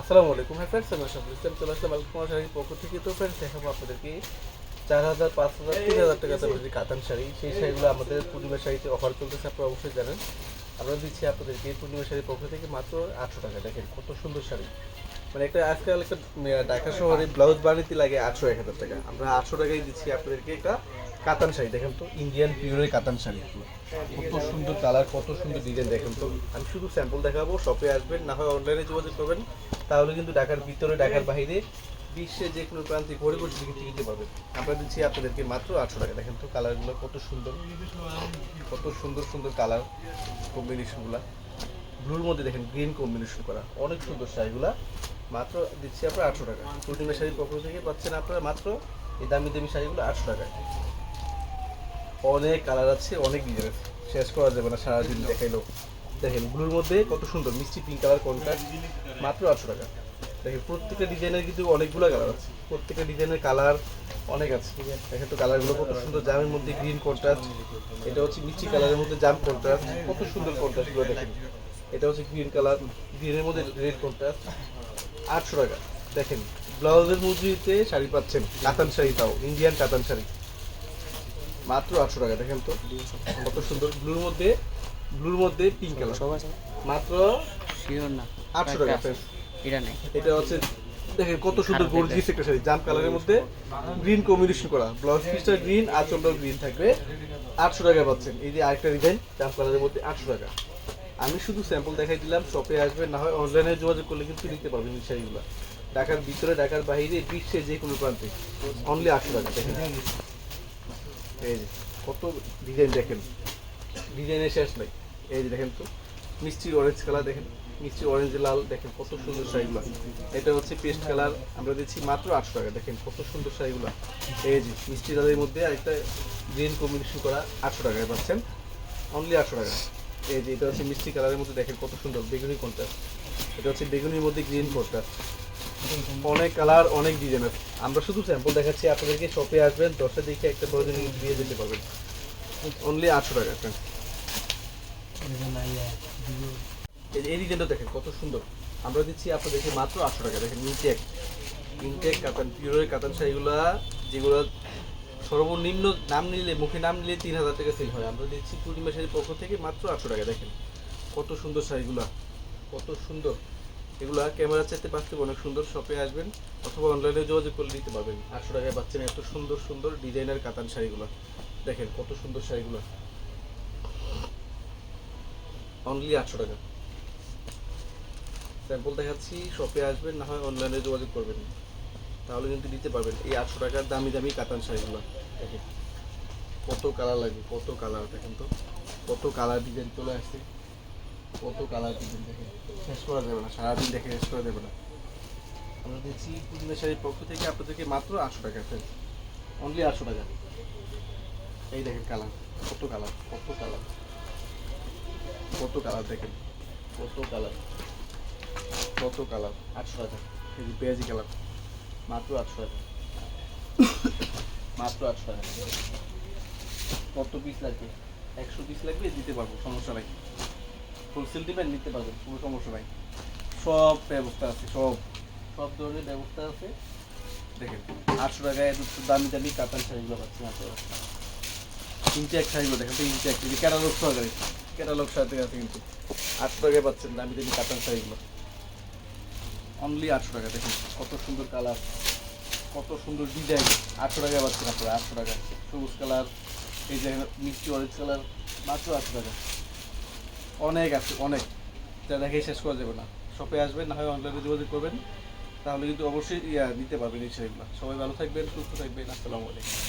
আসসালামু আলাইকুম হ্যাঁ ফ্রেন্ডস আমি আশরাফুল ইসলাম, চলে আসলাম আলকুম শাড়ির পক্ষ থেকে। তো ফ্রেন্ডস দেখাবো আপনাদেরকে চার হাজার পাঁচ হাজার তিন হাজার টাকা দামের যে কাতান শাড়ি, সেই শাড়িগুলো আমাদের পূর্ণিমা শাড়িতে অফার চলতেছে, আপনারা অবশ্যই জানেন। আমরা দিচ্ছি আপনাদেরকে পূর্ণিমা শাড়ির পক্ষ থেকে মাত্র আটশো টাকা, দেখেন কত সুন্দর শাড়ি। মানে একটা আজকাল একটা ঢাকা শহরে ব্লাউজ বানাতে লাগে আটশো, এক হাজার টাকা। আমরা আটশো টাকায় দিচ্ছি আপনাদেরকে একটা কাতান শাড়ি, দেখেন তো ইন্ডিয়ান পিওরের কাতান শাড়ি। কত সুন্দর কালার কত সুন্দর ডিজাইন দেখেন তো। আমি শুধু স্যাম্পল দেখাবো শপে আসবেন, না হয় অনলাইনে যোগাযোগ করবেন, তাহলে কিন্তু ঢাকার ভিতরে, ঢাকার বাইরে, বিশ্বে যে কোনো প্রান্তে ঘরে ঘরে টিকিট কিনতে পারবেন। আমরা দিচ্ছি আপনাদেরকে মাত্র আটশো টাকা। দেখেন তো কালারগুলো কত সুন্দর কত সুন্দর সুন্দর কালার কম্বিনেশনগুলো ব্লুর মধ্যে দেখেন গ্রিন কম্বিনেশন করা। অনেক সুন্দর শাড়িগুলা। মাত্র দিচ্ছি আপনার আটশো টাকা। প্রোটিনা শাড়ির পক্ষ থেকে পাচ্ছেন আপনারা মাত্র এই দামি দামি শাড়িগুলো আটশো টাকায়। অনেক কালার আছে, অনেক ডিজাইন আছে। শেষ করা যাবে না সারাদিন দেখাইলো দেখেন ব্লুর মধ্যে কত সুন্দর, মিষ্টি পিঙ্ক কালার কন্ট্রাস্ট মাত্র আটশো টাকা। দেখেন, প্রত্যেকটা ডিজাইনের কিন্তু অনেকগুলো কালার আছে। প্রত্যেকটা ডিজাইনের কালার অনেক আছে। দেখেন তো কালারগুলো কত সুন্দর, জামের মধ্যে গ্রিন কন্ট্রাস্ট এটা হচ্ছে মিষ্টি কালারের মধ্যে জাম কন্ট্রাস্ট কত সুন্দর কন্ট্রাস্টগুলো দেখেন। এটা হচ্ছে গ্রিন কালার গ্রিনের মধ্যে রেড কন্ট্রাস্ট আটশো টাকা। দেখেন ব্লাউজের মজুরিতে শাড়ি পাচ্ছেন, কাতান শাড়ি তাও ইন্ডিয়ান কাতান শাড়ি। মাত্র আটশো টাকা দেখেন তো। কত সুন্দর। ব্লুর মধ্যে ব্লুর মধ্যে পিঙ্ক কালার সব আছে। মাত্র শিওর না। আটশো টাকা এটা নেই। এটা হচ্ছে দেখেন কত সুন্দর গর্জিয়াস একটা শাড়ি। জাম কালারের মধ্যে গ্রিন কম্বিনেশন করা। ব্লাউজ পিসটা গ্রিন আর চন্দ্র গ্রিন থাকবে। আটশো টাকা পাচ্ছেন। এই যে আরেকটা ডিজাইন জাম কালারের মধ্যে আটশো টাকা। আমি শুধু স্যাম্পল দেখাই দিলাম শপে আসবে না হয় অনলাইনে যোগাযোগ করলে কিন্তু নিতে পারবেন এই শাড়িগুলো। ঢাকার ভিতরে ঢাকার বাইরে বিশ্বের যে কোনো প্রান্তে। অনলি আটশো টাকা দেখেন। এই যে, কত ডিজাইন দেখেন। ডিজাইনের শেষ নাই। এই যে দেখেন তো মিষ্টি অরেঞ্জ কালার দেখেন। মিষ্টি অরেঞ্জ লাল, দেখেন কত সুন্দর শাড়িগুলো। এটা হচ্ছে পেস্ট কালার আমরা দিচ্ছি মাত্র আটশো টাকা। দেখেন কত সুন্দর শাড়িগুলো। এই যে, মিষ্টি লালের মধ্যে আরেকটা গ্রিন কম্বিনেশন করা আটশো টাকায় পাচ্ছেন। অনলি আটশো টাকা। এই যে, এটা হচ্ছে মিষ্টি কালারের মধ্যে দেখেন কত সুন্দর। বেগুনি কন্ট্রাস্ট এটা হচ্ছে বেগুনির মধ্যে গ্রিন কন্ট্রাস্ট অনেক কালার, অনেক ডিজাইন আছে। আমরা শুধু স্যাম্পল দেখাচ্ছি, আপনাদেরকে শপে আসবেন দশটা দিকে একটা প্রয়োজন দিয়ে যেতে পারবেন। অনলি আটশো টাকা যে, এই ডিজাইনটা দেখেন, কত সুন্দর। আমরা দিচ্ছি আপনাদেরকে মাত্র আটশো টাকা। দেখেন ইনটেক ইনটেক কাতান পিওরের কাতান শাড়িগুলো যেগুলো সর্বনিম্ন নাম নিলে, মুখে নাম নিলে তিন হাজার টাকা সেল হয়। আমরা দিচ্ছি পূর্ণিমা শাড়ির পক্ষ থেকে মাত্র আটশো টাকা। দেখেন, কত সুন্দর শাড়িগুলো, কত সুন্দর। এগুলো ক্যামেরা চাইতে বাস্তবে অনেক সুন্দর শপে আসবেন অথবা অনলাইনে যোগাযোগ করলে নিতে পারবেন। আটশো টাকায় পাচ্ছেন এত সুন্দর সুন্দর ডিজাইনার কাতান শাড়িগুলো। দেখেন কত সুন্দর শাড়িগুলো। অনলি আটশো টাকা। স্যাম্পল দেখাচ্ছি শপে আসবেন, না হয় অনলাইনে যোগাযোগ করবেন। তাহলে কিন্তু দিতে পারবেন এই আটশো টাকার দামি দামি কাতান শাড়িগুলো। দেখেন কত কালার লাগবে কত কালার দেখেন তো। কত কালার ডিজাইন চলে আসছে। কত কালার ডিজাইন দেখেন শেষ করা যাবে না, সারাদিন দেখে শেষ করা যাবে না। আমরা দিচ্ছি পূর্ণিমা শাড়ির পক্ষ থেকে আপনাদেরকে মাত্র আটশো টাকা অনলি আটশো টাকা। এই দেখেন কালার কত কালার কত কালার কত কালার দেখেন, কত কালার কত কালার আটশো টাকা। এই যে পেঁয়াজি কালার মাত্র আটশো টাকা। মাত্র আটশো টাকা। কত পিস লাগবে? একশো পিস লাগবে, দিতে পারব, সমস্যা নাই। হোলসেল দিবেন, নিতে পারবেন, কোনো সমস্যা নাই। সব ব্যবস্থা আছে, সব। সব ধরনের ব্যবস্থা আছে। দেখেন, আটশো টাকায় দামি দামি কাতান শাড়িগুলো পাচ্ছেন আপনারা। ইনটেক শাড়িগুলো দেখেন ইনটেক ক্যাটালগ সহকারে। ক্যাটালগ সাথে আছে কিন্তু। আটশো টাকায় পাচ্ছেন দামি দামি কাতান শাড়িগুলো। অনলি আটশো টাকা, দেখুন, কত সুন্দর কালার। কত সুন্দর ডিজাইন আটশো টাকায় পাচ্ছেন আপনারা, আটশো টাকা। সবুজ কালার, এই যে মিষ্টি অরেঞ্জ কালার, মাত্র আটশো টাকা। অনেক আছে, অনেক। যা দেখে শেষ করা যাবে না। শপে আসবেন, না হয় অনলাইনে যোগাযোগ করবেন। তাহলে কিন্তু অবশ্যই ইয়া নিতে পারবেন এই সবাই ভালো থাকবেন, সুস্থ থাকবেন। আসসালামু আলাইকুম।